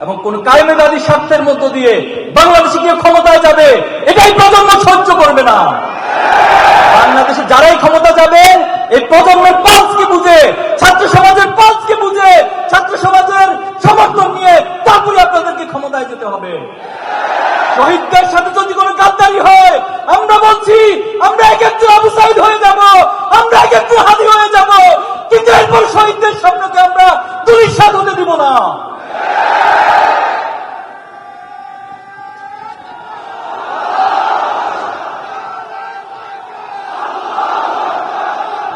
এবং কোন কায়েমেদারি স্বার্থের মধ্য দিয়ে বাংলাদেশে গিয়ে ক্ষমতায় যাবে, এটাই প্রজন্ম সহ্য করবে না। বাংলাদেশে যারাই ক্ষমতা যাবে, এই প্রজন্মের পাঁচকে বুঝে, ছাত্র সমাজের পাঁচকে বুঝে, ছাত্র সমাজের সমর্থন নিয়ে তারপরে আপনাদেরকে ক্ষমতায় যেতে হবে। শহীদদের সাথে যদি কোনো গাদ্দারি হয়, আমরা বলছি আমরা এক একটু অবসাইড হয়ে যাব আমরা এক একটু হাতি হয়ে যাব কিন্তু এরপর শহীদদের স্বপ্নকে আমরা দুরিশ্বাস হতে দিব না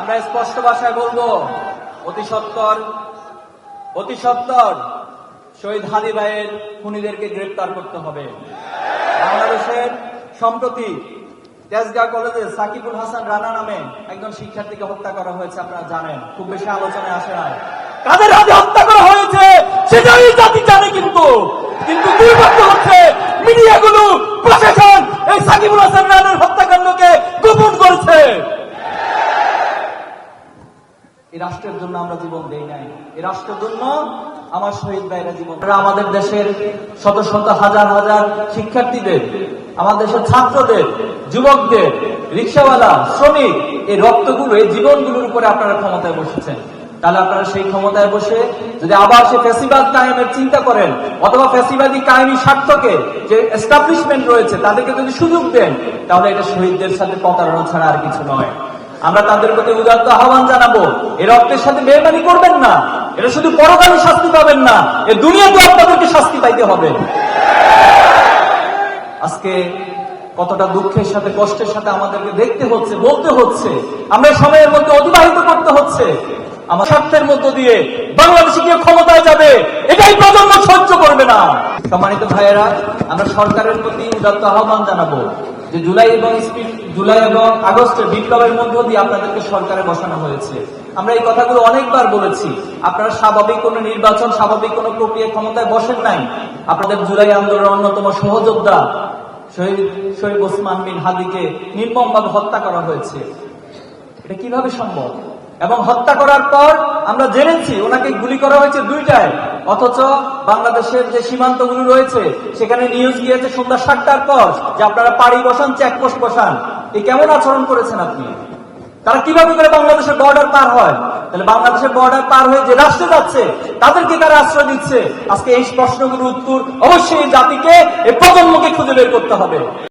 আমরা স্পষ্ট ভাষায় বলব, অতি সত্তর অতি সত্তর শহীদ হাদি ভাইয়ের খুনিদেরকে গ্রেপ্তার করতে হবে। বাংলাদেশের সম্প্রতি তেজগাঁ কলেজে সাকিবুল হাসান রানা নামে একজন শিক্ষার্থীকে হত্যা করা হয়েছে, আপনারা জানেন। খুব বেশি আলোচনায় আসে না কাদের হাতে হত্যা করা হয়েছে? এই রাষ্ট্রের জন্য আমরা জীবন দেই নাই। এই রাষ্ট্রের জন্য আমার শহীদ ভাইরা জীবন আমাদের দেশের শত শত হাজার হাজার শিক্ষার্থীদের, আমাদের দেশের ছাত্রদের, যুবকদের, রিক্সাওয়ালা, শ্রমিক, এই রক্তগুলো, এই জীবনগুলোর উপরে আপনারা ক্ষমতায় বসেছেন। তাহলে আপনারা সেই ক্ষমতায় বসে যদি আবার সে ফেসিবাদ কায়েমের চিন্তা করেন, অথবা ফেসিবাদী কায়েমি স্বার্থকে যে এস্টাবলিশমেন্ট রয়েছে, তাদেরকে যদি সুযোগ দেন, তাহলে এটা শহীদদের সাথে প্রতারণা ছাড়া আর কিছু নয়। আমরা তাদের প্রতি উদাত্ত আহ্বান জানাব। এর রক্তের সাথে বেমানি করবেন না। এটা শুধু পরকালে শাস্তি পাবেন না। এ দুনিয়াতে আপনাদেরকে শাস্তি পাইতে হবে। আজকে কতটা দুঃখের সাথে, কষ্টের সাথে আমাদেরকে দেখতে হচ্ছে, বলতে হচ্ছে। আমরা সময়ের মধ্যে অতিবাহিত করতে হচ্ছে। আমার স্বার্থের মধ্য দিয়ে বাংলাদেশে গিয়ে ক্ষমতায় যাবে। এটাই প্রজন্ম সহ্য করবে না। সম্মানিত ভাইয়েরা, আমরা সরকারের প্রতি উদাত্ত আহ্বান জানাব। যে জুলাই এবং জুলাই এবং আগস্টের বিপ্লবের মধ্য দিয়ে আপনাদেরকে সরকারে বসানো হয়েছে। আমরা এই কথাগুলো অনেকবার বলেছি। আপনারা স্বাভাবিক কোনো নির্বাচন, স্বাভাবিক কোনো প্রক্রিয়া ক্ষমতায় বসেন নাই। আপনাদের জুলাই আন্দোলনের অন্যতম সহযোদ্ধা শহীদ শহীদ ওসমান বিন হাদিকে নির্মমভাবে হত্যা করা হয়েছে। এটা কীভাবে সম্ভব? এবং হত্যা করার পর আমরা জেনেছি ওনাকে গুলি করা হয়েছে দুইটায়। অথচ বাংলাদেশের যে সীমান্তগুলো রয়েছে, সেখানে নিউজ গিয়েছে সন্ধ্যা সাতটার পর যে আপনারা পাড়ি বসান চেকপোস্ট বসান। এই কেমন আচরণ করেছেন আপনি? তারা কীভাবে করে বাংলাদেশের বর্ডার পার হয়? তাহলে বাংলাদেশের বর্ডার পার হয়ে যে রাষ্ট্রে যাচ্ছে, তাদেরকে তারা আশ্রয় দিচ্ছে? আজকে এই প্রশ্নগুলোর উত্তর অবশ্যই জাতিকে, এই প্রজন্মকে খুঁজে বের করতে হবে।